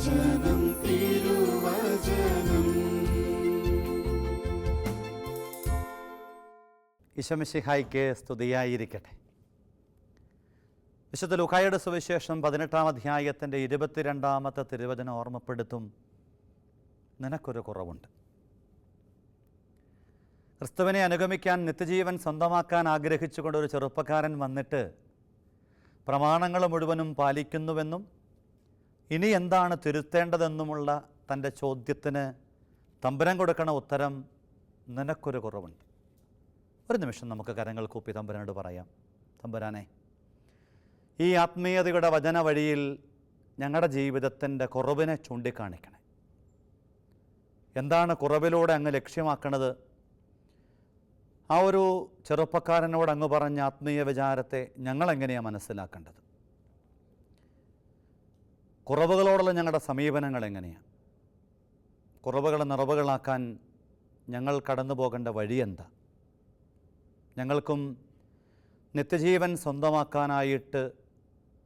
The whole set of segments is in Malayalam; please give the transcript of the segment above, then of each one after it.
തിരുവചനം. സ്തുതിയായിരിക്കട്ടെ. വിശുദ്ധ ലുഖായുടെ സുവിശേഷം പതിനെട്ടാം അധ്യായത്തിന്റെ ഇരുപത്തിരണ്ടാമത്തെ തിരുവചനം ഓർമ്മപ്പെടുത്തും. നിനക്കൊരു കുറവുണ്ട്. ക്രിസ്തുവിനെ അനുഗമിക്കാൻ നിത്യജീവൻ സ്വന്തമാക്കാൻ ആഗ്രഹിച്ചുകൊണ്ട് ഒരു ചെറുപ്പക്കാരൻ വന്നിട്ട് പ്രമാണങ്ങൾ മുഴുവനും പാലിക്കുന്നുവെന്നും ഇനി എന്താണ് തിരുത്തേണ്ടതെന്നുമുള്ള തന്റെ ചോദ്യത്തിന് തമ്പുരാൻ കൊടുക്കണ ഉത്തരം നിനക്കൊരു കുറവുണ്ട്. ഒരു നിമിഷം നമുക്ക് കരങ്ങൾ കൂപ്പി തമ്പുരാനോട് പറയാം. തമ്പുരാനെ ഈ ആത്മീയതയുടെ വചന വഴിയിൽ ഞങ്ങളുടെ ജീവിതത്തിന്റെ കുറവിനെ ചൂണ്ടിക്കാണിക്കണേ. എന്താണ് കുറവിലൂടെ അങ്ങ് ലക്ഷ്യമാക്കണത്? ആ ഒരു ചെറുപ്പക്കാരനോട് അങ്ങ് പറഞ്ഞ ആത്മീയ വിചാരത്തെ ഞങ്ങളെങ്ങനെയാണ് മനസ്സിലാക്കേണ്ടത്? കുറവുകളോടുള്ള ഞങ്ങളുടെ സമീപനങ്ങൾ എങ്ങനെയാണ്? കുറവുകളെ നിറവുകളാക്കാൻ ഞങ്ങൾ കടന്നു പോകേണ്ട വഴി എന്താ? ഞങ്ങൾക്കും നിത്യജീവൻ സ്വന്തമാക്കാനായിട്ട്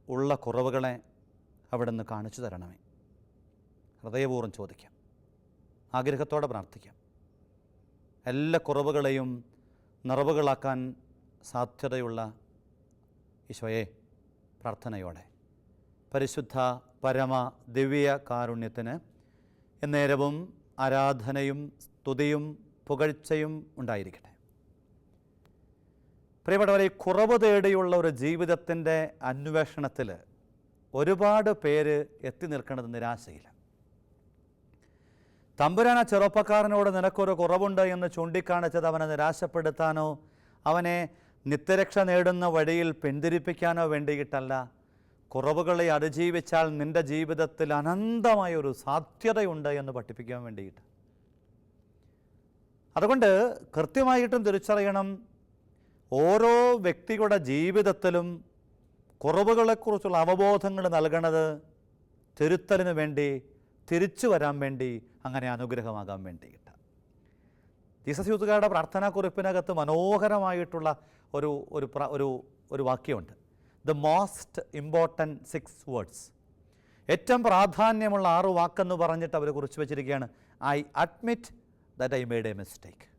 ഉള്ള കുറവുകളെ അവിടെ നിന്ന് കാണിച്ചു തരണമേ. ഹൃദയപൂർവം ചോദിക്കാം. ആഗ്രഹത്തോടെ പ്രാർത്ഥിക്കാം. എല്ലാ കുറവുകളെയും നിറവുകളാക്കാൻ സാധ്യതയുള്ള ഈശോയെ പ്രാർത്ഥനയോടെ. പരിശുദ്ധ പരമ ദിവ്യ കാരുണ്യത്തിന് എന്നേരവും ആരാധനയും സ്തുതിയും പുകഴ്ചയും ഉണ്ടായിരിക്കട്ടെ. പ്രിയപ്പെട്ടവരെ കുറവ് തേടിയുള്ള ഒരു ജീവിതത്തിന്റെ അന്വേഷണത്തിൽ ഒരുപാട് പേര് എത്തി നിൽക്കുന്നത് നിരാശയില്ല. തമ്പുരാന ചെറുപ്പക്കാരനോട് നിനക്കൊരു കുറവുണ്ട് എന്ന് ചൂണ്ടിക്കാണിച്ചത് അവനെ നിരാശപ്പെടുത്താനോ അവനെ നിത്യരക്ഷ നേടുന്ന വഴിയിൽ പിന്തിരിപ്പിക്കാനോ വേണ്ടിയിട്ടല്ല. കുറവുകളെ അതിജീവിച്ചാൽ നിന്റെ ജീവിതത്തിൽ അനന്തമായ ഒരു സാധ്യതയുണ്ട് എന്ന് പഠിപ്പിക്കാൻ വേണ്ടിയിട്ട്. അതുകൊണ്ട് കൃത്യമായിട്ടും തിരിച്ചറിയണം. ഓരോ വ്യക്തികളുടെ ജീവിതത്തിലും കുറവുകളെക്കുറിച്ചുള്ള അവബോധങ്ങൾ നൽകണത് തിരുത്തലിന് വേണ്ടി തിരിച്ചു വരാൻ വേണ്ടി അങ്ങനെ അനുഗ്രഹമാകാൻ വേണ്ടിയിട്ട്. ജീസസ് യൂത്തുകാരുടെ പ്രാർത്ഥനാക്കുറിപ്പിനകത്ത് മനോഹരമായിട്ടുള്ള ഒരു ഒരു ഒരു വാക്യമുണ്ട്. The most important six words ഏറ്റവും പ്രാധാന്യമുള്ള ആറ് വാക്കെന്ന് പറഞ്ഞിട്ട് അവർ കുറിച്ച് വെച്ചിരിക്കുകയാണ്. I admit that I made a mistake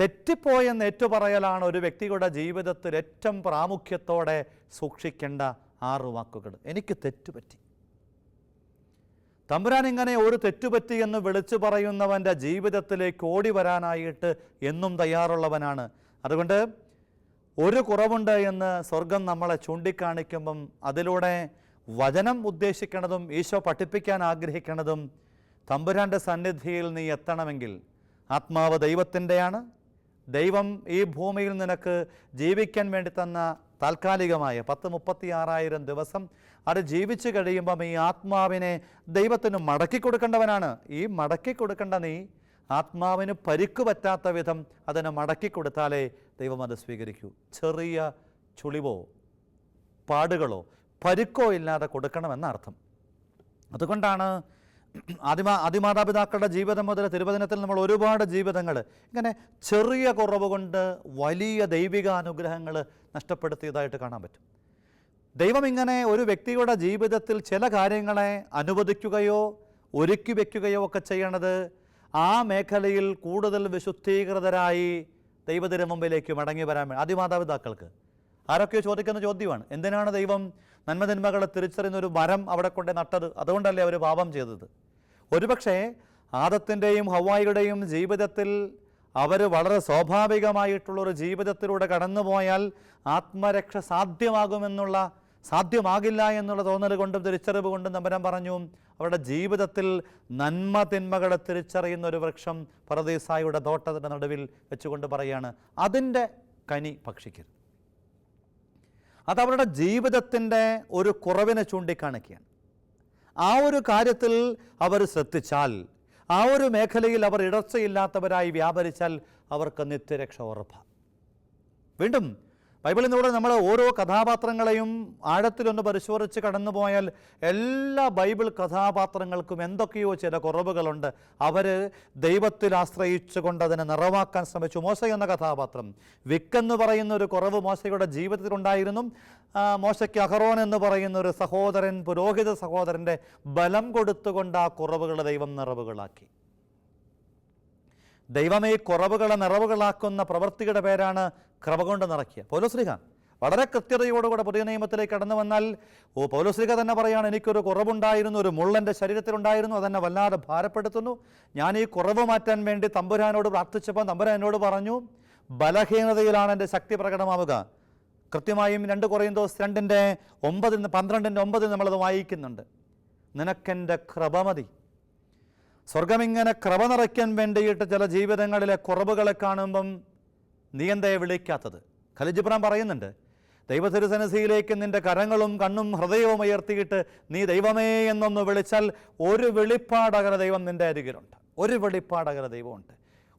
തെറ്റിപ്പോയെന്ന് ഏറ്റുപറയലാണ് ഒരു വ്യക്തിയുടെ ജീവിതത്തിൽ ഏറ്റവും പ്രാമുഖ്യത്തോടെ സൂക്ഷിക്കേണ്ട ആറ് വാക്കുകൾ. എനിക്ക് തെറ്റുപറ്റി. തമ്പുരാൻ ഇങ്ങനെ ഒരു തെറ്റുപറ്റി എന്ന് വിളിച്ചു പറയുന്നവന്റെ ജീവിതത്തിലേക്ക് ഓടി വരാനായിട്ട് എന്നും തയ്യാറുള്ളവനാണ്. അതുകൊണ്ട് ഒരു കുറവുണ്ട് എന്ന് സ്വർഗം നമ്മളെ ചൂണ്ടിക്കാണിക്കുമ്പം അതിലൂടെ വചനം ഉദ്ദേശിക്കണതും ഈശോ പഠിപ്പിക്കാൻ ആഗ്രഹിക്കണതും തമ്പുരാന്റെ സന്നിധിയിൽ നീ എത്തണമെങ്കിൽ ആത്മാവ് ദൈവത്തിന്റെയാണ്. ദൈവം ഈ ഭൂമിയിൽ നിനക്ക് ജീവിക്കാൻ വേണ്ടി തന്ന താൽക്കാലികമായ പത്ത് മുപ്പത്തി ആറായിരം ദിവസം അത് ജീവിച്ചു കഴിയുമ്പം ഈ ആത്മാവിനെ ദൈവത്തിന് മടക്കി കൊടുക്കേണ്ടവനാണ്. ഈ മടക്കി കൊടുക്കേണ്ട നീ ആത്മാവിന് പരിക്കു പറ്റാത്ത വിധം അതിനെ മടക്കി കൊടുത്താലേ ദൈവം അത് സ്വീകരിക്കൂ. ചെറിയ ചുളിവോ പാടുകളോ പരുക്കോ ഇല്ലാതെ കൊടുക്കണമെന്ന അർത്ഥം. അതുകൊണ്ടാണ് ആദിമാ ആദിമാതാപിതാക്കളുടെ ജീവിതം മുതൽ തിരുവചനത്തിൽ നമ്മൾ ഒരുപാട് ജീവിതങ്ങൾ ഇങ്ങനെ ചെറിയ കുറവ് കൊണ്ട് വലിയ ദൈവിക അനുഗ്രഹങ്ങൾ നഷ്ടപ്പെടുത്തിയതായിട്ട് കാണാൻ പറ്റും. ദൈവം ഇങ്ങനെ ഒരു വ്യക്തിയുടെ ജീവിതത്തിൽ ചില കാര്യങ്ങളെ അനുവദിക്കുകയോ ഒരുക്കി വയ്ക്കുകയോ ഒക്കെ ചെയ്യണത് ആ മേഖലയിൽ കൂടുതൽ വിശുദ്ധീകൃതരായി ദൈവത്തിന് മുമ്പിലേക്ക് മടങ്ങി വരാൻ വേണ്ടി. ആദിമാതാപിതാക്കൾക്ക് ആരൊക്കെയോ ചോദിക്കുന്ന ചോദ്യമാണ്. എന്തിനാണ് ദൈവം നന്മതിന്മകളെ തിരിച്ചറിയുന്ന ഒരു മരം അവിടെ കൊണ്ട് നട്ടത്? അതുകൊണ്ടല്ലേ അവർ പാപം ചെയ്തത്? ഒരുപക്ഷേ ആദത്തിന്റെയും ഹവായിയുടെയും ജീവിതത്തിൽ അവർ വളരെ സ്വാഭാവികമായിട്ടുള്ളൊരു ജീവിതത്തിലൂടെ കടന്നുപോയാൽ ആത്മരക്ഷ സാധ്യമാകുമെന്നുള്ള സാധ്യമാകില്ല എന്നുള്ള തോന്നൽ കൊണ്ടും തിരിച്ചറിവ് കൊണ്ടും നമ്പരം പറഞ്ഞു. അവരുടെ ജീവിതത്തിൽ നന്മ തിന്മകളെ തിരിച്ചറിയുന്ന ഒരു വൃക്ഷം പറദീസായിയുടെ തോട്ടത്തിന്റെ നടുവിൽ വെച്ചുകൊണ്ട് പറയാണ് അതിന്റെ കനി ഭക്ഷിക്കരുത്. അത് അവരുടെ ജീവിതത്തിന്റെ ഒരു കുറവിനെ ചൂണ്ടിക്കാണിക്കുകയാണ്. ആ ഒരു കാര്യത്തിൽ അവർ ശ്രദ്ധിച്ചാൽ ആ ഒരു മേഖലയിൽ അവർ ഇടർച്ചയില്ലാത്തവരായി വ്യാപരിച്ചാൽ അവർക്ക് നിത്യരക്ഷ ഉറപ്പാണ് വീണ്ടും ബൈബിളിൽ നിന്നൂടെ നമ്മൾ ഓരോ കഥാപാത്രങ്ങളെയും ആഴത്തിലൊന്ന് പരിശോധിച്ച് കടന്നു പോയാൽ എല്ലാ ബൈബിൾ കഥാപാത്രങ്ങൾക്കും എന്തൊക്കെയോ ചില കുറവുകളുണ്ട്. അവർ ദൈവത്തിൽ ആശ്രയിച്ചു കൊണ്ട് അതിനെ നിറവാക്കാൻ ശ്രമിച്ചു. മോശ എന്ന കഥാപാത്രം വിക്കെന്ന് പറയുന്ന ഒരു കുറവ് മോശയുടെ ജീവിതത്തിലുണ്ടായിരുന്നു. മോശയ്ക്ക് അഹറോൻ എന്ന് പറയുന്ന ഒരു സഹോദരൻ പുരോഹിത സഹോദരന്റെ ബലം കൊടുത്തുകൊണ്ട് ആ കുറവുകൾ ദൈവം നിറവുകളാക്കി. ദൈവമേ കുറവുകളെ നിറവുകളാക്കുന്ന പ്രവൃത്തിയുടെ പേരാണ് കൃപ കൊണ്ട് നിറയ്ക്കുക പൗലോസ്ലിഹ വളരെ കൃത്യതയോടുകൂടെ പുതിയ നിയമത്തിലേക്ക് കടന്നു വന്നാൽ ഓ പൗലോസ്ലിഹ തന്നെ പറയാണ് എനിക്കൊരു കുറവുണ്ടായിരുന്നു ഒരു മുള്ളന്റെ ശരീരത്തിലുണ്ടായിരുന്നു അതെന്നെ വല്ലാതെ ഭാരപ്പെടുത്തുന്നു. ഞാൻ ഈ കുറവ് മാറ്റാൻ വേണ്ടി തമ്പുരാനോട് പ്രാർത്ഥിച്ചപ്പോൾ തമ്പുരാനോട് പറഞ്ഞു ബലഹീനതയിലാണ് എന്റെ ശക്തി പ്രകടമാവുക. കൃത്യമായും രണ്ട് കുറയും ദിവസം രണ്ടിന്റെ ഒമ്പതിൽ നിന്ന് പന്ത്രണ്ടിന്റെ ഒമ്പതിൽ നമ്മളത് വായിക്കുന്നുണ്ട്. നിനക്കെന്റെ കൃപ സ്വർഗമിങ്ങനെ ക്രമ നിറയ്ക്കാൻ വേണ്ടിയിട്ട് ചില ജീവിതങ്ങളിലെ കുറവുകളെ കാണുമ്പം നീ എന്തേ വിളിക്കാത്തത്? ഖലിജിബ്രാം പറയുന്നുണ്ട് ദൈവതിരുസനസിയിലേക്ക് നിന്റെ കരങ്ങളും കണ്ണും ഹൃദയവും ഉയർത്തിയിട്ട് നീ ദൈവമേ എന്നൊന്ന് വിളിച്ചാൽ ഒരു വെളിപ്പാടകര ദൈവം നിന്റെ അരികിലുണ്ട്. ഒരു വെളിപ്പാടകര ദൈവമുണ്ട്.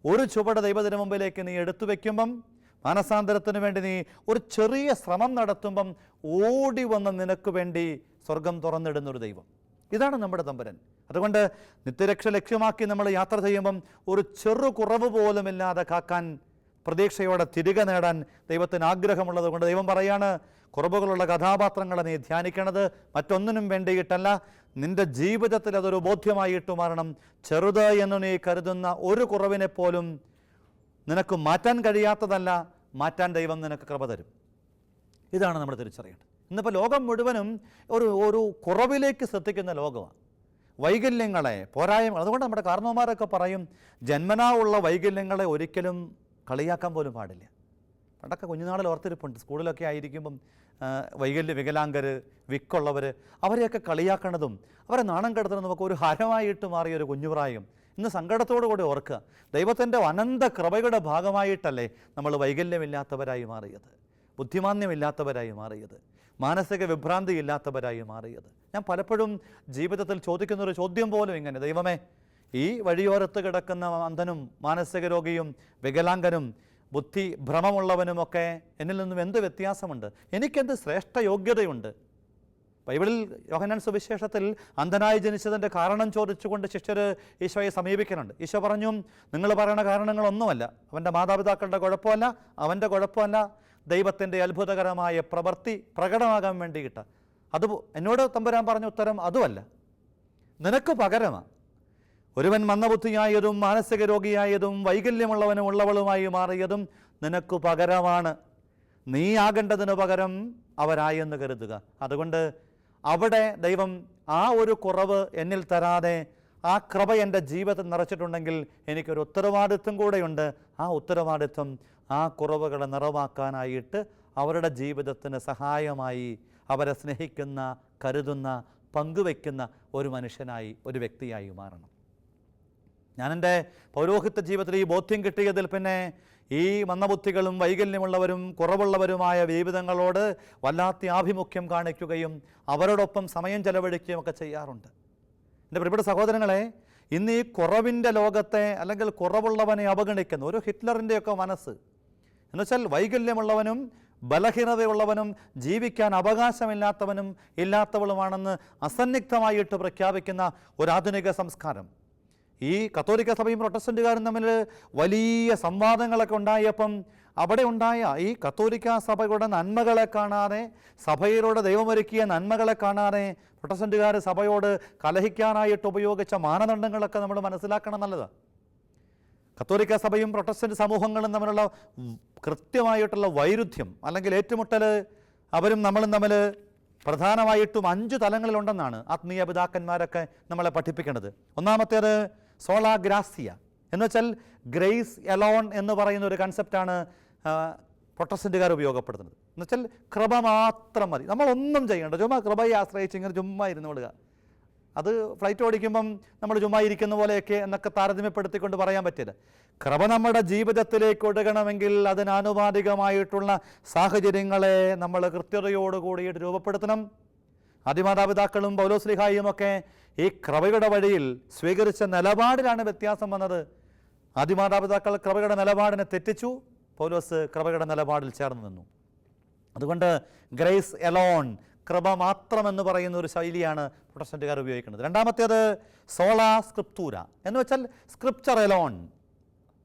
ഒരു ചുവട് ദൈവത്തിന് മുമ്പിലേക്ക് നീ എടുത്തു വയ്ക്കുമ്പം മാനസാന്തരത്തിന് വേണ്ടി നീ ഒരു ചെറിയ ശ്രമം നടത്തുമ്പം ഓടി വന്ന് നിനക്ക് വേണ്ടി സ്വർഗം തുറന്നിടുന്നൊരു ദൈവം. ഇതാണ് നമ്മുടെ തമ്പുരൻ. അതുകൊണ്ട് നിത്യരക്ഷ ലക്ഷ്യമാക്കി നമ്മൾ യാത്ര ചെയ്യുമ്പം ഒരു ചെറു കുറവ് പോലുമില്ലാതെ കാക്കാൻ പ്രതീക്ഷയോടെ തിരികെ നേടാൻ ദൈവത്തിന് ആഗ്രഹമുള്ളത് കൊണ്ട് ദൈവം പറയാണ് കുറവുകളുള്ള കഥാപാത്രങ്ങളെ നീ ധ്യാനിക്കണത് മറ്റൊന്നിനും വേണ്ടിയിട്ടല്ല. നിന്റെ ജീവിതത്തിൽ അതൊരു ബോധ്യമായിട്ട് മാറണം. ചെറുത് എന്ന് നീ കരുതുന്ന ഒരു കുറവിനെ പോലും നിനക്ക് മാറ്റാൻ കഴിയാത്തതല്ല. മാറ്റാൻ ദൈവം നിനക്ക് കൃപ തരും. ഇതാണ് നമ്മൾ തിരിച്ചറിയേണ്ടത്. ഇന്നിപ്പോൾ ലോകം മുഴുവനും ഒരു ഒരു കുറവിലേക്ക് ശ്രദ്ധിക്കുന്ന ലോകമാണ്. വൈകല്യങ്ങളെ പോരായ്മ അതുകൊണ്ട് നമ്മുടെ കാരണവന്മാരൊക്കെ പറയും ജന്മനാ ഉള്ള വൈകല്യങ്ങളെ ഒരിക്കലും കളിയാക്കാൻ പോലും പാടില്ല. പണ്ടൊക്കെ കുഞ്ഞുനാളിൽ ഓർത്തിരിപ്പുണ്ട് സ്കൂളിലൊക്കെ ആയിരിക്കുമ്പം വൈകല്യ വികലാംഗർ വിക്കുള്ളവർ അവരെയൊക്കെ കളിയാക്കണതും അവരെ നാണം കെടുത്തുന്നത് നമുക്ക് ഒരു ഹരമായിട്ട് മാറിയ ഒരു കുഞ്ഞുപ്രായം. ഇന്ന് സങ്കടത്തോടു കൂടി ഓർക്കുക ദൈവത്തിന്റെ അനന്ത കൃപയുടെ ഭാഗമായിട്ടല്ലേ നമ്മൾ വൈകല്യമില്ലാത്തവരായി മാറിയത് ബുദ്ധിമാന്യമില്ലാത്തവരായി മാറിയത്. മാനസിക വിഭ്രാന്തി ഇല്ലാത്തവരായി മാറിയത്. ഞാൻ പലപ്പോഴും ജീവിതത്തിൽ ചോദിക്കുന്ന ഒരു ചോദ്യം പോലും ഇങ്ങനെ ദൈവമേ ഈ വഴിയോരത്ത് കിടക്കുന്ന അന്ധനും മാനസിക രോഗിയും വികലാംഗനും ബുദ്ധി ഭ്രമമുള്ളവനുമൊക്കെ എന്നിൽ നിന്നും എന്ത് വ്യത്യാസമുണ്ട്? എനിക്കെന്ത് ശ്രേഷ്ഠ യോഗ്യതയുണ്ട്? ബൈബിളിൽ യോഹനാൻ സുവിശേഷത്തിൽ അന്ധനായി ജനിച്ചതിന്റെ കാരണം ചോദിച്ചുകൊണ്ട് ശിഷ്യർ ഈശോയെ സമീപിക്കുന്നുണ്ട് ഈശോ പറഞ്ഞു നിങ്ങൾ പറയുന്ന കാരണങ്ങളൊന്നുമല്ല. അവന്റെ മാതാപിതാക്കളുടെ കുഴപ്പമല്ല അവന്റെ കുഴപ്പമല്ല. ദൈവത്തിന്റെ അത്ഭുതകരമായ പ്രവൃത്തി പ്രകടമാകാൻ വേണ്ടിയിട്ട് അത് എന്നോട് തമ്പുരാൻ പറഞ്ഞ ഉത്തരം അതുമല്ല. നിനക്ക് പകരമാണ് ഒരുവൻ മന്ദബുദ്ധിയായതും മാനസിക രോഗിയായതും വൈകല്യമുള്ളവനും ഉള്ളവളുമായി മാറിയതും നിനക്ക് പകരമാണ്. നീ ആകേണ്ടതിന് പകരം അവരായെന്ന് കരുതുക. അതുകൊണ്ട് അവിടെ ദൈവം ആ ഒരു കുറവ് എന്നിൽ തരാതെ ആ കൃപ എന്റെ ജീവിതത്തിൽ നിറച്ചിട്ടുണ്ടെങ്കിൽ എനിക്കൊരു ഉത്തരവാദിത്വം കൂടെയുണ്ട്. ആ ഉത്തരവാദിത്വം ആ കുറവുകളെ നിറവാക്കാനായിട്ട് അവരുടെ ജീവിതത്തിന് സഹായമായി അവരെ സ്നേഹിക്കുന്ന കരുതുന്ന പങ്കുവെക്കുന്ന ഒരു മനുഷ്യനായി ഒരു വ്യക്തിയായി മാറണം. ഞാൻ എന്റെ പൗരോഹിത്യ ജീവിതത്തിൽ ഈ ബോധ്യം കിട്ടിയതിൽ പിന്നെ ഈ മന്ദബുദ്ധികളും വൈകല്യമുള്ളവരും കുറവുള്ളവരുമായ ജീവിതങ്ങളോട് വല്ലാത്ത ആഭിമുഖ്യം കാണിക്കുകയും അവരോടൊപ്പം സമയം ചെലവഴിക്കുകയും ഒക്കെ ചെയ്യാറുണ്ട്. എന്റെ പ്രിയപ്പെട്ട സഹോദരങ്ങളെ ഇന്ന് ഈ കുറവിന്റെ ലോകത്തെ അല്ലെങ്കിൽ കുറവുള്ളവനെ അവഗണിക്കുന്ന ഒരു ഹിറ്റ്ലറിന്റെയൊക്കെ മനസ്സ് എന്നുവെച്ചാൽ വൈകല്യമുള്ളവനും ബലഹീനതയുള്ളവനും ജീവിക്കാൻ അവകാശമില്ലാത്തവനും ഇല്ലാത്തവളുമാണെന്ന് അസന്നിഗ്ധമായിട്ട് പ്രഖ്യാപിക്കുന്ന ഒരാധുനിക സംസ്കാരം. ഈ കത്തോലിക്ക സഭയും പ്രൊട്ടസ്റ്റന്റുകാരും തമ്മിൽ വലിയ സംവാദങ്ങളൊക്കെ ഉണ്ടായപ്പം അവിടെ ഉണ്ടായ ഈ കത്തോലിക്ക സഭയുടെ നന്മകളെ കാണാതെ സഭയിലൂടെ ദൈവമൊരുക്കിയ നന്മകളെ കാണാതെ പ്രൊട്ടസ്റ്റന്റുകാർ സഭയോട് കലഹിക്കാനായിട്ട് ഉപയോഗിച്ച മാനദണ്ഡങ്ങളൊക്കെ നമ്മൾ മനസ്സിലാക്കണം നല്ലതാണ് കത്തോലിക്ക സഭയും പ്രൊട്ടസ്റ്റന്റ് സമൂഹങ്ങളും തമ്മിലുള്ള കൃത്യമായിട്ടുള്ള വൈരുദ്ധ്യം അല്ലെങ്കിൽ ഏറ്റുമുട്ടൽ അവരും നമ്മളും തമ്മിൽ പ്രധാനമായിട്ടും അഞ്ച് തലങ്ങളിലുണ്ടെന്നാണ് ആത്മീയ പിതാക്കന്മാരൊക്കെ നമ്മളെ പഠിപ്പിക്കേണ്ടത് ഒന്നാമത്തേത് സോളാ ഗ്രാസിയ എന്ന് വെച്ചാൽ ഗ്രേസ് എലോൺ എന്ന് പറയുന്ന ഒരു കൺസെപ്റ്റാണ് പ്രൊട്ടസ്റ്റന്റുകാർ ഉപയോഗപ്പെടുത്തുന്നത്. എന്ന് വെച്ചാൽ കൃപ മാത്രം മതി. നമ്മളൊന്നും ചെയ്യേണ്ട. ചുമ്മാ കൃപയെ ആശ്രയിച്ച് ഇങ്ങനെ ചുമ്മാ ഇരുന്ന് വിടുക. അത് ഫ്ലൈറ്റ് ഓടിക്കുമ്പം നമ്മൾ ചുമ്മാ ഇരിക്കുന്ന പോലെയൊക്കെ എന്നൊക്കെ താരതമ്യപ്പെടുത്തിക്കൊണ്ട് പറയാൻ പറ്റില്ല ക്രമ നമ്മുടെ ജീവിതത്തിലേക്ക് ഒഴുകണമെങ്കിൽ അതിനാനുപാതികമായിട്ടുള്ള സാഹചര്യങ്ങളെ നമ്മൾ കൃത്യതയോടുകൂടിയിട്ട് രൂപപ്പെടുത്തണം. ആദിമാതാപിതാക്കളും പൗലോസ്ലിഹായും ഒക്കെ ഈ ക്രമയുടെ വഴിയിൽ സ്വീകരിച്ച നിലപാടിലാണ് വ്യത്യാസം വന്നത്. ആദിമാതാപിതാക്കൾ ക്രമയുടെ നിലപാടിനെ തെറ്റിച്ചു പൗലോസ് ക്രമയുടെ നിലപാടിൽ ചേർന്ന് നിന്നു. അതുകൊണ്ട് ഗ്രേസ് എലോൺ കൃപ മാത്രമെന്ന് പറയുന്ന ഒരു ശൈലിയാണ് പ്രൊട്ടസ്റ്റന്റുകാർ ഉപയോഗിക്കുന്നത്. രണ്ടാമത്തേത് സോളാ സ്ക്രിപ്തൂര എന്ന് വെച്ചാൽ സ്ക്രിപ്ചർ എലോൺ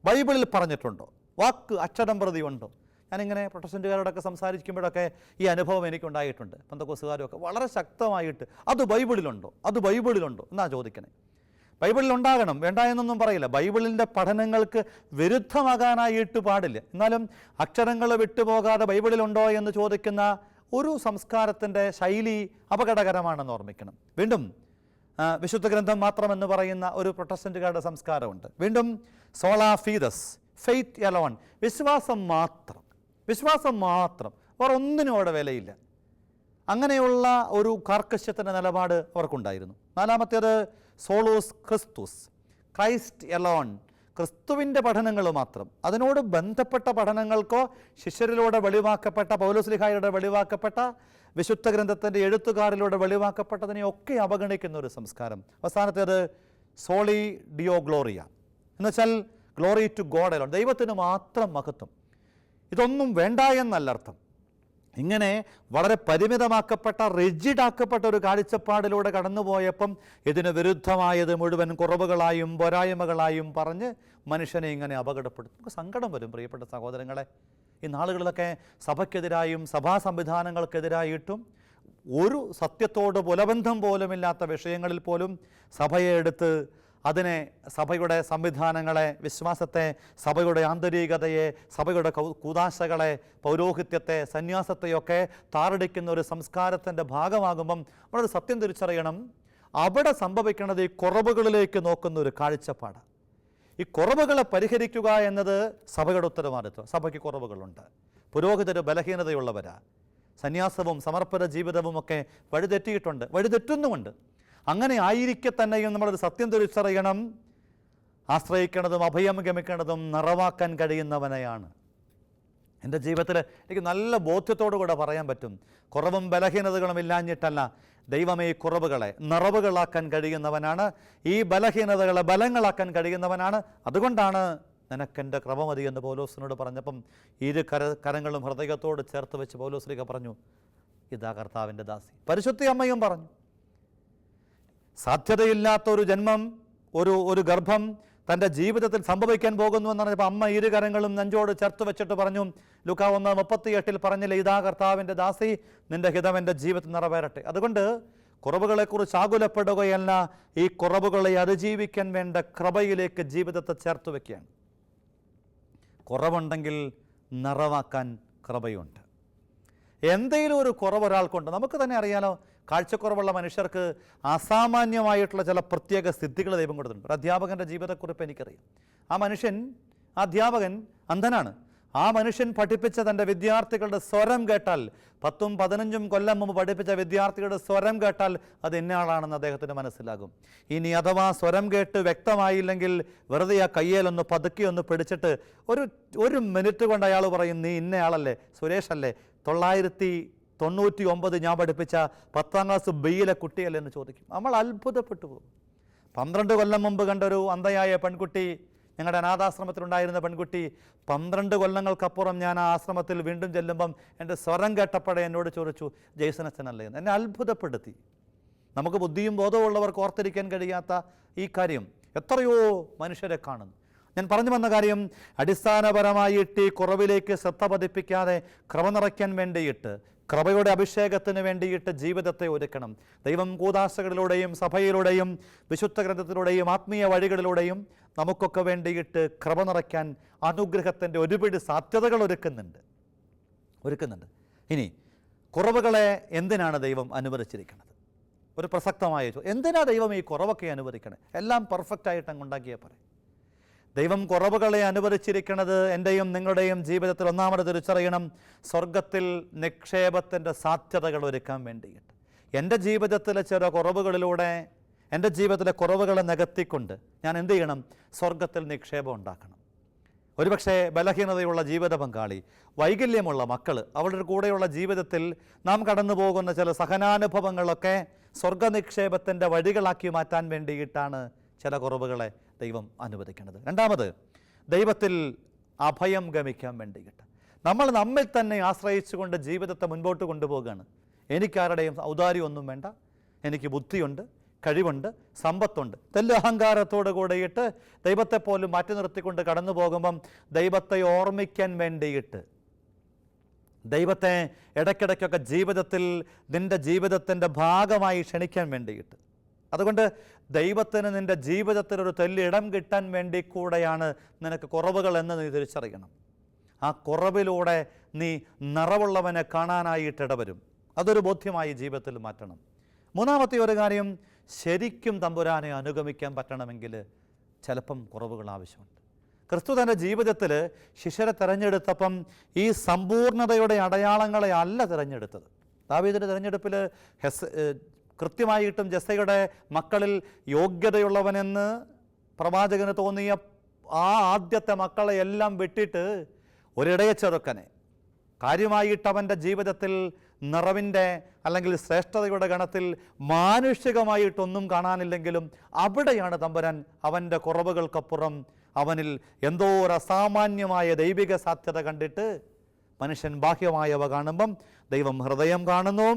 ബൈബിളിൽ പറഞ്ഞിട്ടുണ്ടോ. വാക്ക് അക്ഷരം പ്രതി ഉണ്ടോ. ഞാനിങ്ങനെ പ്രൊട്ടസ്റ്റന്റുകാരോടൊക്കെ സംസാരിക്കുമ്പോഴൊക്കെ ഈ അനുഭവം എനിക്കുണ്ടായിട്ടുണ്ട്. പന്തക്കോസുകാരൊക്കെ വളരെ ശക്തമായിട്ട് അത് ബൈബിളിലുണ്ടോ. അത് ബൈബിളിലുണ്ടോ എന്നാ ചോദിക്കണേ. ബൈബിളിൽ ഉണ്ടാകണം വേണ്ട എന്നൊന്നും പറയില്ല. ബൈബിളിന്റെ പഠനങ്ങൾക്ക് വിരുദ്ധമാകാനായിട്ട് പാടില്ല. എന്നാലും അക്ഷരങ്ങൾ വിട്ടുപോകാതെ ബൈബിളിലുണ്ടോ എന്ന് ചോദിക്കുന്ന ഒരു സംസ്കാരത്തിന്റെ ശൈലി അപകടകരമാണെന്ന് ഓർമ്മിക്കണം. വീണ്ടും വിശുദ്ധ ഗ്രന്ഥം മാത്രമെന്ന് പറയുന്ന ഒരു പ്രൊട്ടസ്റ്റന്റുകാരുടെ സംസ്കാരമുണ്ട്. വീണ്ടും സോളാ ഫീദസ് ഫെയ്ത്ത് എലോൺ വിശ്വാസം മാത്രം വിശ്വാസം മാത്രം അവർ ഒന്നിനും അവിടെ വിലയില്ല. അങ്ങനെയുള്ള ഒരു കാർക്കശ്യത്തിന്റെ നിലപാട് അവർക്കുണ്ടായിരുന്നു. നാലാമത്തേത് സോളോസ് ക്രിസ്തുസ് ക്രൈസ്റ്റ് എലോൺ ക്രിസ്തുവിന്റെ പഠനങ്ങൾ മാത്രം. അതിനോട് ബന്ധപ്പെട്ട പഠനങ്ങൾക്കോ ശിഷ്യരിലൂടെ വെളിവാക്കപ്പെട്ട പൗലോസ്ലിഹായുടെ വെളിവാക്കപ്പെട്ട വിശുദ്ധ ഗ്രന്ഥത്തിന്റെ എഴുത്തുകാരിലൂടെ വെളിവാക്കപ്പെട്ടതിനെയൊക്കെ അവഗണിക്കുന്ന ഒരു സംസ്കാരം. അവസാനത്തേത് സോളി ഡിയോ ഗ്ലോറിയ. എന്നുവെച്ചാൽ ഗ്ലോറി ടു ഗോഡ് അലോൺ. ദൈവത്തിന് മാത്രം മഹത്വം. ഇതൊന്നും വേണ്ട എന്നല്ല അർത്ഥം. ഇങ്ങനെ വളരെ പരിമിതമാക്കപ്പെട്ട റിജിഡാക്കപ്പെട്ട ഒരു കാഴ്ചപ്പാടിലൂടെ കടന്നുപോയപ്പം ഇതിന് വിരുദ്ധമായത് മുഴുവൻ കുറവുകളായും പോരായ്മകളായും പറഞ്ഞ് മനുഷ്യനെ ഇങ്ങനെ അപകടപ്പെടുത്തും. നമുക്ക് സങ്കടം വരും പ്രിയപ്പെട്ട സഹോദരങ്ങളെ. ഈ നാളുകളിലൊക്കെ സഭയ്ക്കെതിരായും സഭാ സംവിധാനങ്ങൾക്കെതിരായിട്ടും ഒരു സത്യത്തോട് പുലബന്ധം പോലുമില്ലാത്ത വിഷയങ്ങളിൽ പോലും സഭയെ എടുത്ത് അതിനെ സഭയുടെ സംവിധാനങ്ങളെ വിശ്വാസത്തെ സഭയുടെ ആന്തരികതയെ സഭയുടെ കൂതാശകളെ പൗരോഹിത്യത്തെ സന്യാസത്തെയൊക്കെ താറടിക്കുന്ന ഒരു സംസ്കാരത്തിന്റെ ഭാഗമാകുമ്പം നമ്മളൊരു സത്യം തിരിച്ചറിയണം. അവിടെ സംഭവിക്കുന്നത് ഈ കുറവുകളിലേക്ക് നോക്കുന്ന ഒരു കാഴ്ചപ്പാട്. ഈ കുറവുകളെ പരിഹരിക്കുക എന്നത് സഭയുടെ ഉത്തരവാദിത്വം. സഭയ്ക്ക് കുറവുകളുണ്ട്. പുരോഹിതർ ബലഹീനതയുള്ളവരാ. സന്യാസവും സമർപ്പിത ജീവിതവും ഒക്കെ വഴിതെറ്റിയിട്ടുണ്ട്. വഴിതെറ്റുന്നുമുണ്ട്. അങ്ങനെ ആയിരിക്കെ തന്നെയും നമ്മളൊരു സത്യം തിരിച്ചറിയണം ആശ്രയിക്കേണ്ടതും അഭയം ഗമിക്കേണ്ടതും നിറവാക്കാൻ കഴിയുന്നവനെയാണ്. എന്റെ ജീവിതത്തിൽ എനിക്ക് നല്ല ബോധ്യത്തോടു കൂടെ പറയാൻ പറ്റും. കുറവും ബലഹീനതകളും ഇല്ലാഞ്ഞിട്ടല്ല ദൈവമേ ഈ കുറവുകളെ നിറവുകളാക്കാൻ കഴിയുന്നവനാണ്. ഈ ബലഹീനതകളെ ബലങ്ങളാക്കാൻ കഴിയുന്നവനാണ്. അതുകൊണ്ടാണ് നിനക്കെന്റെ ക്രമമതി എന്ന് പൗലോസിനോട് പറഞ്ഞപ്പം ഇരു കര കരങ്ങളും ഹൃദയത്തോട് ചേർത്ത് വെച്ച് പൗലോസ്ലിക പറഞ്ഞു ഇതാ കർത്താവിന്റെ ദാസി. പരിശുദ്ധി അമ്മയും പറഞ്ഞു. സാധ്യതയില്ലാത്ത ഒരു ജന്മം ഒരു ഒരു ഗർഭം തന്റെ ജീവിതത്തിൽ സംഭവിക്കാൻ പോകുന്നു എന്ന് പറഞ്ഞപ്പോൾ അമ്മ ഇരുകരങ്ങളും നെഞ്ചോട് ചേർത്ത് വെച്ചിട്ട് പറഞ്ഞു ലുക്ക ഒന്ന് മുപ്പത്തിയെട്ടിൽ പറഞ്ഞില്ല ഇതാ കർത്താവിന്റെ ദാസി നിന്റെ ഹിതം എന്റെ ജീവിതത്തിൽ നിറവേറട്ടെ. അതുകൊണ്ട് കുറവുകളെക്കുറിച്ച് ആകുലപ്പെടുകയല്ല ഈ കുറവുകളെ അതിജീവിക്കാൻ വേണ്ട കൃപയിലേക്ക് ജീവിതത്തെ ചേർത്ത് വയ്ക്കുകയാണ് കുറവുണ്ടെങ്കിൽ നിറവാക്കാൻ കൃപയുണ്ട്. എന്തെങ്കിലും ഒരു കുറവ് ഒരാൾക്കുണ്ട്. നമുക്ക് തന്നെ അറിയാലോ കാഴ്ചക്കുറവുള്ള മനുഷ്യർക്ക് അസാമാന്യമായിട്ടുള്ള ചില പ്രത്യേക സിദ്ധികൾ ദൈവം കൊടുത്തിട്ടുണ്ട്. ഒരു അധ്യാപകന്റെ ജീവിതക്കുറിപ്പ് എനിക്കറിയാം. ആ മനുഷ്യൻ അധ്യാപകൻ അന്ധനാണ്. ആ മനുഷ്യൻ പഠിപ്പിച്ച തന്റെ വിദ്യാർത്ഥികളുടെ സ്വരം കേട്ടാൽ പത്തും പതിനഞ്ചും കൊല്ലം മുമ്പ് പഠിപ്പിച്ച വിദ്യാർത്ഥികളുടെ സ്വരം കേട്ടാൽ അത് ഇന്നയാളാണെന്ന് അദ്ദേഹത്തിന് മനസ്സിലാകും. ഇനി അഥവാ സ്വരം കേട്ട് വ്യക്തമായില്ലെങ്കിൽ വെറുതെ ആ കയ്യേലൊന്ന് പതുക്കി ഒന്ന് പിടിച്ചിട്ട് ഒരു ഒരു മിനിറ്റ് കൊണ്ട് അയാൾ പറയും നീ ഇന്നയാളല്ലേ സുരേഷ് അല്ലേ തൊള്ളായിരത്തി തൊണ്ണൂറ്റി ഒമ്പത് ഞാൻ പഠിപ്പിച്ച പത്താം ക്ലാസ് ബിയിലെ കുട്ടിയല്ലേ എന്ന് ചോദിക്കും. നമ്മൾ അത്ഭുതപ്പെട്ടു പോകും. പന്ത്രണ്ട് കൊല്ലം മുമ്പ് കണ്ടൊരു അന്ധയായ പെൺകുട്ടി ഞങ്ങളുടെ അനാഥാശ്രമത്തിലുണ്ടായിരുന്ന പെൺകുട്ടി പന്ത്രണ്ട് കൊല്ലങ്ങൾക്കപ്പുറം ഞാൻ ആ ആശ്രമത്തിൽ വീണ്ടും ചെല്ലുമ്പം എന്റെ സ്വരം കേട്ടപ്പോഴേ എന്നോട് ചോദിച്ചു ജെയ്സൺ അച്ഛനല്ലേ എന്ന് അത്ഭുതപ്പെടുത്തി. നമുക്ക് ബുദ്ധിയും ബോധവും ഉള്ളവർക്ക് ഓർത്തിരിക്കാൻ കഴിയാത്ത ഈ കാര്യം എത്രയോ മനുഷ്യരെ കാണുന്നു. ഞാൻ പറഞ്ഞു വന്ന കാര്യം അടിസ്ഥാനപരമായിട്ട് ഈ കുറവിലേക്ക് ശ്രദ്ധ പതിപ്പിക്കാതെ ക്രമ നിറയ്ക്കാൻ വേണ്ടിയിട്ട് കൃപയുടെ അഭിഷേകത്തിന് വേണ്ടിയിട്ട് ജീവിതത്തെ ഒരുക്കണം. ദൈവം കൂതാശകളിലൂടെയും സഭയിലൂടെയും വിശുദ്ധ ഗ്രന്ഥത്തിലൂടെയും ആത്മീയ വഴികളിലൂടെയും നമുക്കൊക്കെ വേണ്ടിയിട്ട് കൃപ നിറയ്ക്കാൻ അനുഗ്രഹത്തിന്റെ ഒരുപിടി സാധ്യതകൾ ഒരുക്കുന്നുണ്ട്. ഒരുക്കുന്നുണ്ട്. ഇനി കുറവുകളെ എന്തിനാണ് ദൈവം അനുവദിച്ചിരിക്കുന്നത്? ഒരു പ്രസക്തമായ ചോദ്യം. എന്തിനാ ദൈവം ഈ കുറവൊക്കെ അനുവദിക്കണേ? എല്ലാം പെർഫെക്റ്റ് ആയിട്ട് അങ്ങ് ഉണ്ടാക്കിയാൽ പറയും ദൈവം കുറവുകളെ അനുവദിച്ചിരിക്കുന്നത് എന്റെയും നിങ്ങളുടെയും ജീവിതത്തിൽ ഒന്നാമത് തിരിച്ചറിയണം. സ്വർഗത്തിൽ നിക്ഷേപത്തിന്റെ സാധ്യതകൾ ഒരുക്കാൻ വേണ്ടിയിട്ട്. എന്റെ ജീവിതത്തിലെ ചില കുറവുകളിലൂടെ എന്റെ ജീവിതത്തിലെ കുറവുകളെ നികത്തിക്കൊണ്ട് ഞാൻ എന്ത് ചെയ്യണം? സ്വർഗത്തിൽ നിക്ഷേപം ഉണ്ടാക്കണം. ഒരുപക്ഷെ ബലഹീനതയുള്ള ജീവിത പങ്കാളി വൈകല്യമുള്ള മക്കൾ അവരുടെ കൂടെയുള്ള ജീവിതത്തിൽ നാം കടന്നു പോകുന്ന ചില സഹനാനുഭവങ്ങളൊക്കെ സ്വർഗനിക്ഷേപത്തിന്റെ വഴികളാക്കി മാറ്റാൻ വേണ്ടിയിട്ടാണ് ചില കുറവുകളെ ദൈവം അനുവദിക്കുന്നത് രണ്ടാമത് ദൈവത്തിൽ അഭയം ഗമിക്കാൻ വേണ്ടിയിട്ട് നമ്മൾ നമ്മിൽ തന്നെ ആശ്രയിച്ചുകൊണ്ട് ജീവിതത്തെ മുൻപോട്ട് കൊണ്ടുപോവുകയാണ്. എനിക്കാരുടെയും ഔദാര്യമൊന്നും വേണ്ട. എനിക്ക് ബുദ്ധിയുണ്ട് കഴിവുണ്ട് സമ്പത്തുണ്ട്. തെല്ല് അഹങ്കാരത്തോട് കൂടിയിട്ട് ദൈവത്തെ പോലും മാറ്റി നിർത്തിക്കൊണ്ട് കടന്നു പോകുമ്പം ദൈവത്തെ ഓർമ്മിക്കാൻ വേണ്ടിയിട്ട് ദൈവത്തെ ഇടയ്ക്കിടയ്ക്കൊക്കെ ജീവിതത്തിൽ നിന്റെ ജീവിതത്തിന്റെ ഭാഗമായി ക്ഷണിക്കാൻ വേണ്ടിയിട്ട് അതുകൊണ്ട് ദൈവത്തിന് നിന്റെ ജീവിതത്തിൽ ഒരു തെല്ലിടം കിട്ടാൻ വേണ്ടി കൂടെയാണ് നിനക്ക് കുറവുകൾ എന്ന് നീ തിരിച്ചറിയണം. ആ കുറവിലൂടെ നീ നിറവുള്ളവനെ കാണാനായിട്ട് ഇടവരും. അതൊരു ബോധ്യമായി ജീവിതത്തിൽ മാറ്റണം. മൂന്നാമത്തെ ഒരു കാര്യം ശരിക്കും തമ്പുരാനെ അനുഗമിക്കാൻ പറ്റണമെങ്കിൽ ചിലപ്പം കുറവുകൾ ആവശ്യമുണ്ട്. ക്രിസ്തു തന്റെ ജീവിതത്തിൽ ശിഷ്യരെ തിരഞ്ഞെടുത്തപ്പം ഈ സമ്പൂർണതയുടെ അടയാളങ്ങളെ അല്ല തിരഞ്ഞെടുത്തത്. ദാവീദിന്റെ തിരഞ്ഞെടുപ്പിൽ ഹെസ് കൃത്യമായിട്ടും ജസയുടെ മക്കളിൽ യോഗ്യതയുള്ളവനെന്ന് പ്രവാചകന് തോന്നിയ ആ ആദ്യത്തെ മക്കളെ എല്ലാം വിട്ടിട്ട് ഒരിടയ ചെറുക്കനെ. കാര്യമായിട്ട് അവന്റെ ജീവിതത്തിൽ നിറവിന്റെ അല്ലെങ്കിൽ ശ്രേഷ്ഠതയുടെ ഗണത്തിൽ മാനുഷികമായിട്ടൊന്നും കാണാനില്ലെങ്കിലും അവിടെയാണ് തമ്പുരാൻ അവന്റെ കുറവുകൾക്കപ്പുറം അവനിൽ എന്തോ ഒരു അസാമാന്യമായ ദൈവിക സാധ്യത കണ്ടിട്ട് മനുഷ്യൻ ബാഹ്യമായവ കാണുമ്പം ദൈവം ഹൃദയം കാണുന്നു.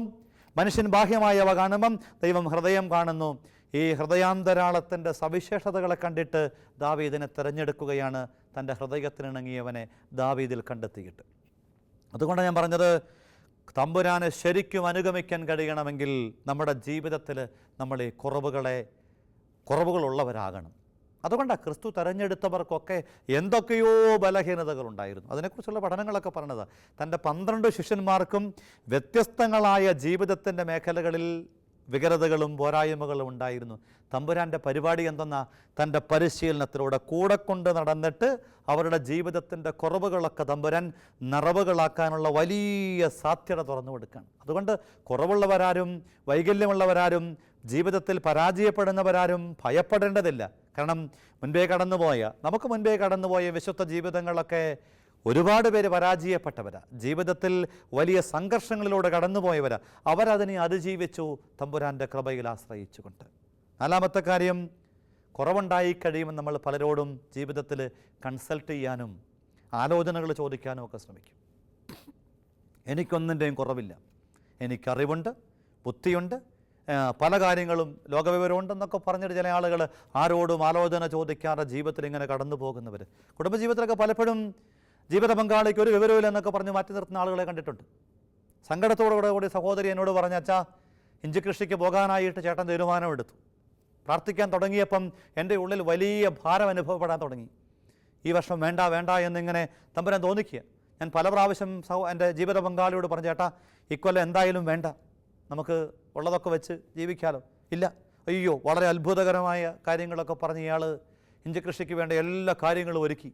മനുഷ്യൻ ബാഹ്യമായവ കാണുമ്പം ദൈവം ഹൃദയം കാണുന്നു. ഈ ഹൃദയാന്തരാളത്തിന്റെ സവിശേഷതകളെ കണ്ടിട്ട് ദാവീദിനെ തിരഞ്ഞെടുക്കുകയാണ് തന്റെ ഹൃദയത്തിനിണങ്ങിയവനെ ദാവീദിൽ കണ്ടെത്തിയിട്ട്. അതുകൊണ്ട് ഞാൻ പറഞ്ഞത് തമ്പുരാനെ ശരിക്കും അനുഗമിക്കാൻ കഴിയണമെങ്കിൽ നമ്മുടെ ജീവിതത്തിൽ നമ്മൾ ഈ കുറവുകളെ കുറവുകളുള്ളവരാകണം. അതുകൊണ്ടാണ് ക്രിസ്തു തെരഞ്ഞെടുത്തവർക്കൊക്കെ എന്തൊക്കെയോ ബലഹീനതകളുണ്ടായിരുന്നു. അതിനെക്കുറിച്ചുള്ള പഠനങ്ങളൊക്കെ പറഞ്ഞത്. തന്റെ പന്ത്രണ്ട് ശിഷ്യന്മാർക്കും വ്യത്യസ്തങ്ങളായ ജീവിതത്തിന്റെ മേഖലകളിൽ വികരതകളും പോരായ്മകളും ഉണ്ടായിരുന്നു. തമ്പുരാന്റെ പരിപാടി എന്തെന്നാ? തന്റെ പരിശീലനത്തിലൂടെ കൂടെ കൊണ്ട് നടന്നിട്ട് അവരുടെ ജീവിതത്തിന്റെ കുറവുകളൊക്കെ തമ്പുരാൻ നിറവുകളാക്കാനുള്ള വലിയ സാധ്യത തുറന്നു കൊടുക്കുകയാണ്. അതുകൊണ്ട് കുറവുള്ളവരാരും വൈകല്യമുള്ളവരാരും ജീവിതത്തിൽ പരാജയപ്പെടുന്നവരാരും ഭയപ്പെടേണ്ടതില്ല. കാരണം മുൻപേ കടന്നുപോയ നമുക്ക് മുൻപേ കടന്നുപോയ വിശുദ്ധ ജീവിതങ്ങളൊക്കെ ഒരുപാട് പേര് പരാജയപ്പെട്ടവരാ. ജീവിതത്തിൽ വലിയ സംഘർഷങ്ങളിലൂടെ കടന്നുപോയവരാ. അവരതിനെ അതിജീവിച്ചു തമ്പുരാന്റെ കൃപയിൽ ആശ്രയിച്ചുകൊണ്ട്. നാലാമത്തെ കാര്യം കുറവുണ്ടായി കഴിയുമ്പോൾ നമ്മൾ പലരോടും ജീവിതത്തിൽ കൺസൾട്ട് ചെയ്യാനും ആലോചനകൾ ചോദിക്കാനും ഒക്കെ ശ്രമിക്കും. എനിക്കൊന്നിന്റെയും കുറവില്ല. എനിക്കറിവുണ്ട് ബുദ്ധിയുണ്ട് പല കാര്യങ്ങളും ലോകവിവരമുണ്ടെന്നൊക്കെ പറഞ്ഞിട്ട് ചില ആളുകൾ ആരോടും ആലോചന ചോദിക്കാതെ ജീവിതത്തിൽ ഇങ്ങനെ കടന്നു പോകുന്നവർ കുടുംബജീവിതത്തിലൊക്കെ പലപ്പോഴും ജീവിത പങ്കാളിക്ക് ഒരു വിവരമില്ല എന്നൊക്കെ പറഞ്ഞ് മാറ്റി നിർത്തുന്ന ആളുകളെ കണ്ടിട്ടുണ്ട്. സങ്കടത്തോടുകൂടെ കൂടി സഹോദരി എന്നോട് പറഞ്ഞ അച്ഛാ ഇഞ്ചി കൃഷിക്ക് പോകാനായിട്ട് ചേട്ടൻ തീരുമാനമെടുത്തു പ്രാർത്ഥിക്കാൻ തുടങ്ങിയപ്പം എന്റെ ഉള്ളിൽ വലിയ ഭാരം അനുഭവപ്പെടാൻ തുടങ്ങി. ഈ വർഷം വേണ്ട വേണ്ട എന്നിങ്ങനെ തമ്പുരാൻ തോന്നിക്കുക. ഞാൻ പല പ്രാവശ്യം സഹോ എന്റെ ജീവിത പങ്കാളിയോട് പറഞ്ഞു ചേട്ടാ ഇക്കൊല്ലം എന്തായാലും വേണ്ട. നമുക്ക് ഉള്ളതൊക്കെ വെച്ച് ജീവിക്കാലോ? ഇല്ല. അയ്യോ വളരെ അത്ഭുതകരമായ കാര്യങ്ങളൊക്കെ പറഞ്ഞ് ഇയാൾ ഇഞ്ചി കൃഷിക്ക് വേണ്ട എല്ലാ കാര്യങ്ങളും ഒരുക്കി.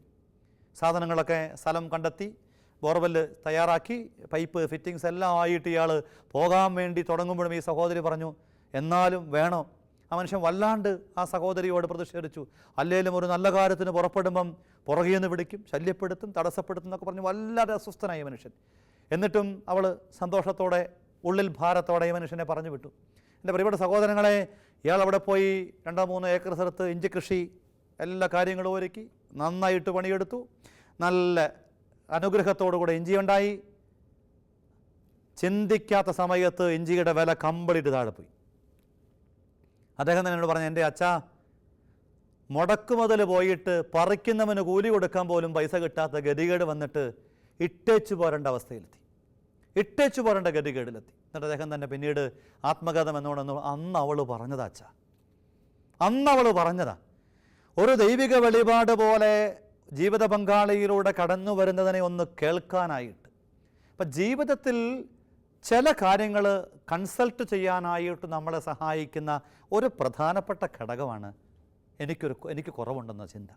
സാധനങ്ങളൊക്കെ സ്ഥലം കണ്ടെത്തി ബോർവെല്ല് തയ്യാറാക്കി പൈപ്പ് ഫിറ്റിങ്സ് എല്ലാം ആയിട്ട് ഇയാൾ പോകാൻ വേണ്ടി തുടങ്ങുമ്പോഴും ഈ സഹോദരി പറഞ്ഞു എന്നാലും വേണോ? ആ മനുഷ്യൻ വല്ലാണ്ട് ആ സഹോദരിയോട് പ്രതിഷേധിച്ചു. അല്ലേലും ഒരു നല്ല കാര്യത്തിന് പുറപ്പെടുമ്പം പുറകെ നിന്ന് പിടിക്കും ശല്യപ്പെടുത്തും തടസ്സപ്പെടുത്തും എന്നൊക്കെ പറഞ്ഞ് വല്ലാതെ അസ്വസ്ഥനായ മനുഷ്യൻ. എന്നിട്ടും അവൾ സന്തോഷത്തോടെ ഉള്ളിൽ ഭാരത്തോടെ ഈ മനുഷ്യനെ പറഞ്ഞു വിട്ടു. എന്റെ പ്രിയപ്പെട്ട സഹോദരങ്ങളെ ഇയാൾ അവിടെ പോയി രണ്ടോ മൂന്നോ ഏക്കർ സ്ഥലത്ത് ഇഞ്ചി കൃഷി എല്ലാ കാര്യങ്ങളും ഒരുക്കി നന്നായിട്ട് പണിയെടുത്തു. നല്ല അനുഗ്രഹത്തോടു കൂടെ ഇഞ്ചി ഉണ്ടായി ചിന്തിക്കാത്ത സമയത്ത് ഇഞ്ചിയുടെ വില കമ്പളിട്ട് താഴെ പോയി. അദ്ദേഹം തന്നെ എന്നോട് പറഞ്ഞു എന്റെ അച്ഛാ മുടക്കുമുതൽ പോയിട്ട് പറിക്കുന്നവന് കൂലി കൊടുക്കാൻ പോലും പൈസ കിട്ടാത്ത ഗതികേട് വന്നിട്ട് ഇട്ടേച്ചു പോരേണ്ട അവസ്ഥയിലെത്തി. ഇട്ടേച്ചു പോരേണ്ട ഗതികേടിലെത്തി. എന്നിട്ട് അദ്ദേഹം തന്നെ പിന്നീട് ആത്മകഥം എന്നോടൊന്ന് അന്ന് അവൾ പറഞ്ഞതാ അച്ഛ. അന്ന് അവൾ പറഞ്ഞതാ. ഒരു ദൈവിക വെളിപാട് പോലെ ജീവിത പങ്കാളിയിലൂടെ കടന്നു വരുന്നതിനെ ഒന്ന് കേൾക്കാനായിട്ട്. അപ്പം ജീവിതത്തിൽ ചില കാര്യങ്ങൾ കൺസൾട്ട് ചെയ്യാനായിട്ട് നമ്മളെ സഹായിക്കുന്ന ഒരു പ്രധാനപ്പെട്ട ഘടകമാണ് എനിക്കൊരു എനിക്ക് കുറവുണ്ടെന്ന ചിന്ത.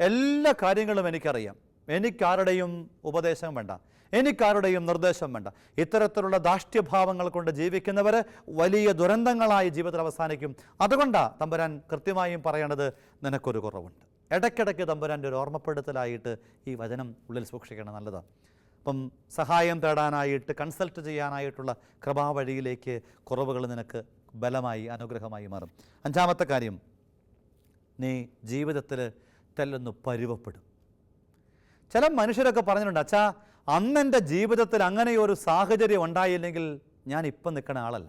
എല്ലാ കാര്യങ്ങളും എനിക്കറിയാം. എനിക്കാരുടെയും ഉപദേശം വേണ്ട. എനിക്കാരുടെയും നിർദ്ദേശം വേണ്ട. ഇത്തരത്തിലുള്ള ദാഷ്ട്യഭാവങ്ങൾ കൊണ്ട് ജീവിക്കുന്നവർ വലിയ ദുരന്തങ്ങളായി ജീവിതത്തിൽ അവസാനിക്കും. അതുകൊണ്ടാണ് തമ്പുരാൻ കൃത്യമായും പറയണത് നിനക്കൊരു കുറവുണ്ട്. ഇടയ്ക്കിടയ്ക്ക് തമ്പുരാന്റെ ഒരു ഓർമ്മപ്പെടുത്തലായിട്ട് ഈ വചനം ഉള്ളിൽ സൂക്ഷിക്കണം നല്ലതാണ് അപ്പം സഹായം തേടാനായിട്ട് കൺസൾട്ട് ചെയ്യാനായിട്ടുള്ള കൃപാവഴിയിലേക്ക് കുറവുകൾ നിനക്ക് ബലമായി അനുഗ്രഹമായി മാറും. അഞ്ചാമത്തെ കാര്യം നീ ജീവിതത്തിൽ തെല്ലൊന്ന് പരുവപ്പെടും. ചില മനുഷ്യരൊക്കെ പറഞ്ഞിട്ടുണ്ട് അച്ഛാ അന്നെന്റെ ജീവിതത്തിൽ അങ്ങനെ ഒരു സാഹചര്യം ഉണ്ടായില്ലെങ്കിൽ ഞാൻ ഇപ്പം നിൽക്കുന്ന ആളല്ല.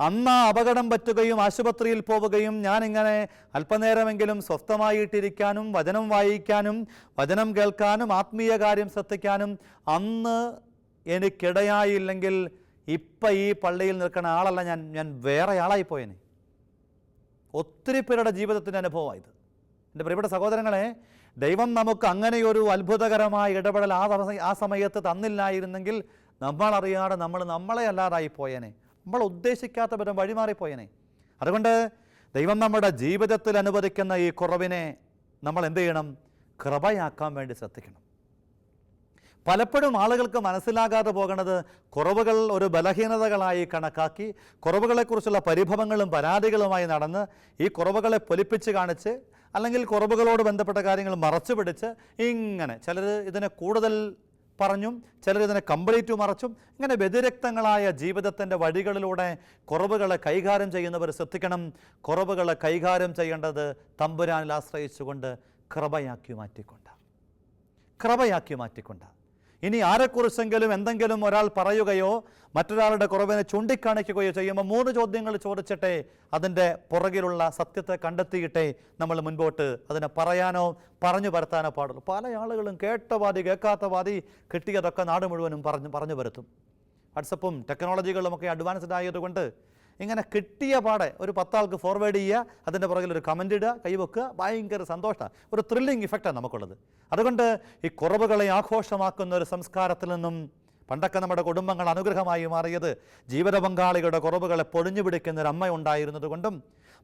അന്ന് അപകടം പറ്റുകയും ആശുപത്രിയിൽ പോവുകയും ഞാനിങ്ങനെ അല്പനേരമെങ്കിലും സ്വസ്ഥമായിട്ടിരിക്കാനും വചനം വായിക്കാനും വചനം കേൾക്കാനും ആത്മീയ കാര്യം ശ്രദ്ധിക്കാനും അന്ന് എനിക്കിടയായില്ലെങ്കിൽ ഇപ്പം ഈ പള്ളിയിൽ നിൽക്കുന്ന ആളല്ല ഞാൻ ഞാൻ വേറെ ആളായിപ്പോയനെ ഒത്തിരി പേരുടെ ജീവിതത്തിന്റെ അനുഭവമായത്. എന്റെ പ്രിയപ്പെട്ട സഹോദരങ്ങളെ ദൈവം നമുക്ക് അങ്ങനെയൊരു അത്ഭുതകരമായ ഇടപെടൽ ആ ആ സമയത്ത് തന്നില്ലായിരുന്നെങ്കിൽ നമ്മളറിയാതെ നമ്മൾ നമ്മളെ അല്ലാതായി പോയേനെ. നമ്മൾ ഉദ്ദേശിക്കാത്ത വിധം വഴിമാറിപ്പോയേനെ. അതുകൊണ്ട് ദൈവം നമ്മുടെ ജീവിതത്തിൽ അനുവദിക്കുന്ന ഈ കുറവിനെ നമ്മൾ എന്ത് ചെയ്യണം? കൃപയാക്കാൻ വേണ്ടി ശ്രദ്ധിക്കണം. പലപ്പോഴും ആളുകൾക്ക് മനസ്സിലാകാതെ പോകുന്നത് കുറവുകൾ ഒരു ബലഹീനതകളായി കണക്കാക്കി കുറവുകളെക്കുറിച്ചുള്ള പരിഭവങ്ങളും പരാതികളുമായി നടന്ന് ഈ കുറവുകളെ പൊലിപ്പിച്ച് കാണിച്ച് അല്ലെങ്കിൽ കുറവുകളോട് ബന്ധപ്പെട്ട കാര്യങ്ങൾ മറച്ചു പിടിച്ച് ഇങ്ങനെ ചിലർ ഇതിനെ കൂടുതൽ പറഞ്ഞും ചിലർ ഇതിനെ കംപ്ലീറ്റ് മറച്ചും ഇങ്ങനെ വ്യതിരക്തങ്ങളായ ജീവിതത്തിന്റെ വഴികളിലൂടെ കുറവുകളെ കൈകാര്യം ചെയ്യുന്നവർ ശ്രദ്ധിക്കണം. കുറവുകളെ കൈകാര്യം ചെയ്യേണ്ടത് തമ്പുരാനിൽ ആശ്രയിച്ചുകൊണ്ട് കൃപയാക്കി മാറ്റിക്കൊണ്ട്. കൃപയാക്കി മാറ്റിക്കൊണ്ട്. ഇനി ആരെക്കുറിച്ചെങ്കിലും എന്തെങ്കിലും ഒരാൾ പറയുകയോ മറ്റൊരാളുടെ കുറവിനെ ചൂണ്ടിക്കാണിക്കുകയോ ചെയ്യുമ്പോൾ മൂന്ന് ചോദ്യങ്ങൾ ചോദിച്ചിട്ടെ അതിന്റെ പുറകിലുള്ള സത്യത്തെ കണ്ടെത്തിയിട്ടേ നമ്മൾ മുൻപോട്ട് അതിനെ പറയാനോ പറഞ്ഞു പരത്താനോ പാടുള്ളൂ. പല ആളുകളും കേട്ട വാദി കേൾക്കാത്ത വാദി കിട്ടിയതൊക്കെ നാട് മുഴുവനും പറഞ്ഞു പറഞ്ഞു വരുത്തും. വാട്സപ്പും ടെക്നോളജികളും ഒക്കെ അഡ്വാൻസ്ഡ് ആയതുകൊണ്ട് ഇങ്ങനെ കിട്ടിയ പാടെ ഒരു പത്താൾക്ക് ഫോർവേഡ് ചെയ്യുക അതിന്റെ പുറകിൽ ഒരു കമന്റ് ഇടുക കൈവെക്കുക ഭയങ്കര സന്തോഷമാണ് ഒരു ത്രില്ലിംഗ് ഇഫക്റ്റാണ് നമുക്കുള്ളത്. അതുകൊണ്ട് ഈ കുറവുകളെ ആഘോഷമാക്കുന്ന ഒരു സംസ്കാരത്തിൽ നിന്നും പണ്ടൊക്കെ നമ്മുടെ കുടുംബങ്ങൾ അനുഗ്രഹമായി മാറിയത് ജീവിത പങ്കാളികളുടെ കുറവുകളെ പൊടിഞ്ഞു പിടിക്കുന്ന ഒരു അമ്മ ഉണ്ടായിരുന്നത് കൊണ്ടും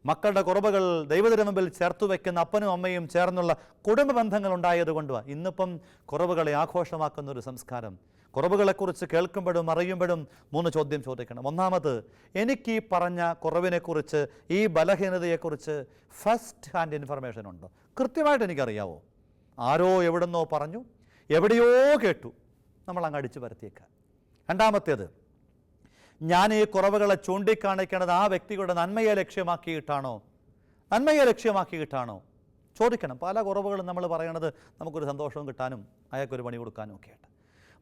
മക്കളുടെ കുറവുകൾ ദൈവത്തിന് മുമ്പിൽ ചേർത്ത് വയ്ക്കുന്ന അപ്പനും അമ്മയും ചേർന്നുള്ള കുടുംബ ബന്ധങ്ങൾ ഉണ്ടായതുകൊണ്ടുമാണ് ഇന്നിപ്പം കുറവുകളെ ആഘോഷമാക്കുന്ന ഒരു സംസ്കാരം. കുറവുകളെക്കുറിച്ച് കേൾക്കുമ്പോഴും അറിയുമ്പോഴും മൂന്ന് ചോദ്യം ചോദിക്കണം. ഒന്നാമത് എനിക്ക് ഈ പറഞ്ഞ കുറവിനെക്കുറിച്ച് ഈ ബലഹീനതയെക്കുറിച്ച് ഫസ്റ്റ് ഹാൻഡ് ഇൻഫർമേഷൻ ഉണ്ടോ? കൃത്യമായിട്ട് എനിക്കറിയാവോ? ആരോ എവിടുന്നോ പറഞ്ഞു എവിടെയോ കേട്ടു. നമ്മൾ അങ്ങ് അടിച്ചു പരത്തിയേക്കുക രണ്ടാമത്തേത് ഞാൻ ഈ കുറവുകളെ ചൂണ്ടിക്കാണിക്കേണ്ടത് ആ വ്യക്തികളുടെ നന്മയെ ലക്ഷ്യമാക്കിയിട്ടാണോ? നന്മയെ ലക്ഷ്യമാക്കിയിട്ടാണോ? ചോദിക്കണം. പല കുറവുകളും നമ്മൾ പറയണത് നമുക്കൊരു സന്തോഷവും കിട്ടാനും അയാൾക്കൊരു പണി കൊടുക്കാനും ഒക്കെ ആയിട്ട്.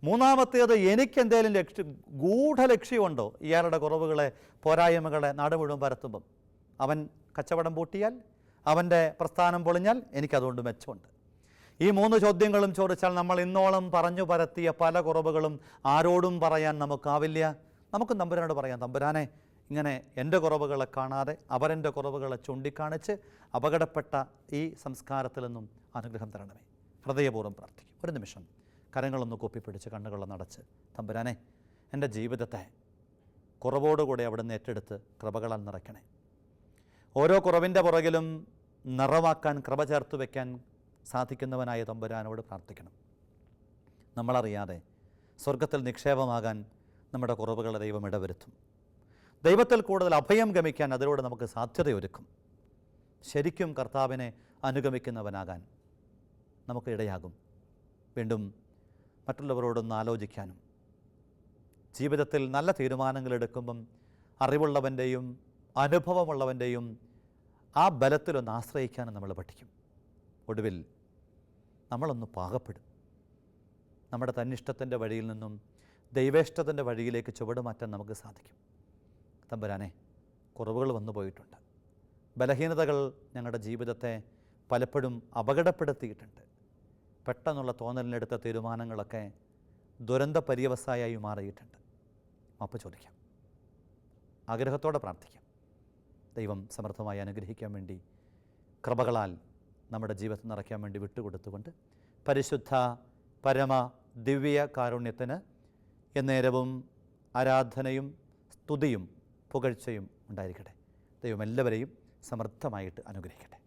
മൂന്നാമത്തേത് എനിക്ക് എന്തെങ്കിലും ലക്ഷ്യ ഗൂഢലക്ഷ്യമുണ്ടോ? ഇയാളുടെ കുറവുകളെ പോരായ്മകളെ നാട് മുഴുവൻ പരത്തുമ്പം. അവൻ കച്ചവടം പൂട്ടിയാൽ അവന്റെ പ്രസ്ഥാനം പൊളിഞ്ഞാൽ എനിക്കതുകൊണ്ട് മെച്ചമുണ്ട്. ഈ മൂന്ന് ചോദ്യങ്ങളും ചോദിച്ചാൽ നമ്മൾ ഇന്നോളം പറഞ്ഞു പരത്തിയ പല കുറവുകളും ആരോടും പറയാൻ നമുക്കാവില്ല. നമുക്ക് തമ്പുരാനോട് പറയാം തമ്പുരാനെ ഇങ്ങനെ എന്റെ കുറവുകളെ കാണാതെ അവരെന്റെ കുറവുകളെ ചൂണ്ടിക്കാണിച്ച് അപകടപ്പെട്ട ഈ സംസ്കാരത്തിൽ നിന്നും അനുഗ്രഹം തരണമേ. ഹൃദയപൂർവം പ്രാർത്ഥിക്കും. ഒരു നിമിഷം. കരങ്ങളൊന്ന് കൂപ്പിപ്പിടിച്ച് കണ്ണുകളൊന്ന് അടച്ച് തമ്പുരാനെ എന്റെ ജീവിതത്തെ കുറവോടുകൂടി അവിടുന്ന് ഏറ്റെടുത്ത് കൃപകളാൽ നിറയ്ക്കണേ. ഓരോ കുറവിന്റെ പുറകിലും നിറവാക്കാൻ കൃപ ചേർത്ത് വയ്ക്കാൻ സാധിക്കുന്നവനായ തമ്പുരാനോട് പ്രാർത്ഥിക്കണം. നമ്മളറിയാതെ സ്വർഗത്തിൽ നിക്ഷേപമാകാൻ നമ്മുടെ കുറവുകളെ ദൈവം ഇടവരുത്തും. ദൈവത്തിൽ കൂടുതൽ അഭയം ഗമിക്കാൻ അതിലൂടെ നമുക്ക് സാധ്യതയൊരുക്കും. ശരിക്കും കർത്താവിനെ അനുഗമിക്കുന്നവനാകാൻ നമുക്ക് ഇടയാകും. വീണ്ടും മറ്റുള്ളവരോടൊന്ന് ആലോചിക്കാനും. ജീവിതത്തിൽ നല്ല തീരുമാനങ്ങൾ എടുക്കുമ്പം അറിവുള്ളവന്റെയും അനുഭവമുള്ളവന്റെയും ആ ബലത്തിലൊന്ന് ആശ്രയിക്കാനും നമ്മൾ പഠിക്കും. ഒടുവിൽ നമ്മളൊന്ന് പാകപ്പെടും. നമ്മുടെ തന്നിഷ്ടത്തിന്റെ വഴിയിൽ നിന്നും ദൈവേഷ്ടത്തിന്റെ വഴിയിലേക്ക് ചുവട് മാറ്റാൻ നമുക്ക് സാധിക്കും. തമ്പുരാനെ കുറവുകൾ വന്നു പോയിട്ടുണ്ട്. ബലഹീനതകൾ ഞങ്ങളുടെ ജീവിതത്തെ പലപ്പോഴും അപകടപ്പെടുത്തിയിട്ടുണ്ട്. പെട്ടെന്നുള്ള തോന്നലിനെടുത്ത തീരുമാനങ്ങളൊക്കെ ദുരന്ത പര്യവസായി മാറിയിട്ടുണ്ട്. അപ്പോൾ ചോദിക്കാം. ആഗ്രഹത്തോടെ പ്രാർത്ഥിക്കാം. ദൈവം സമർത്ഥമായി അനുഗ്രഹിക്കാൻ വേണ്ടി കൃപകളാൽ നമ്മുടെ ജീവിതത്തിൽ നിറയ്ക്കാൻ വേണ്ടി വിട്ടുകൊടുത്തുകൊണ്ട് പരിശുദ്ധ പരമ ദിവ്യ കാരുണ്യത്തിന് എന്നേരവും ആരാധനയും സ്തുതിയും പുകഴ്ചയും ഉണ്ടായിരിക്കട്ടെ. ദൈവം എല്ലാവരെയും സമർത്ഥമായിട്ട് അനുഗ്രഹിക്കട്ടെ.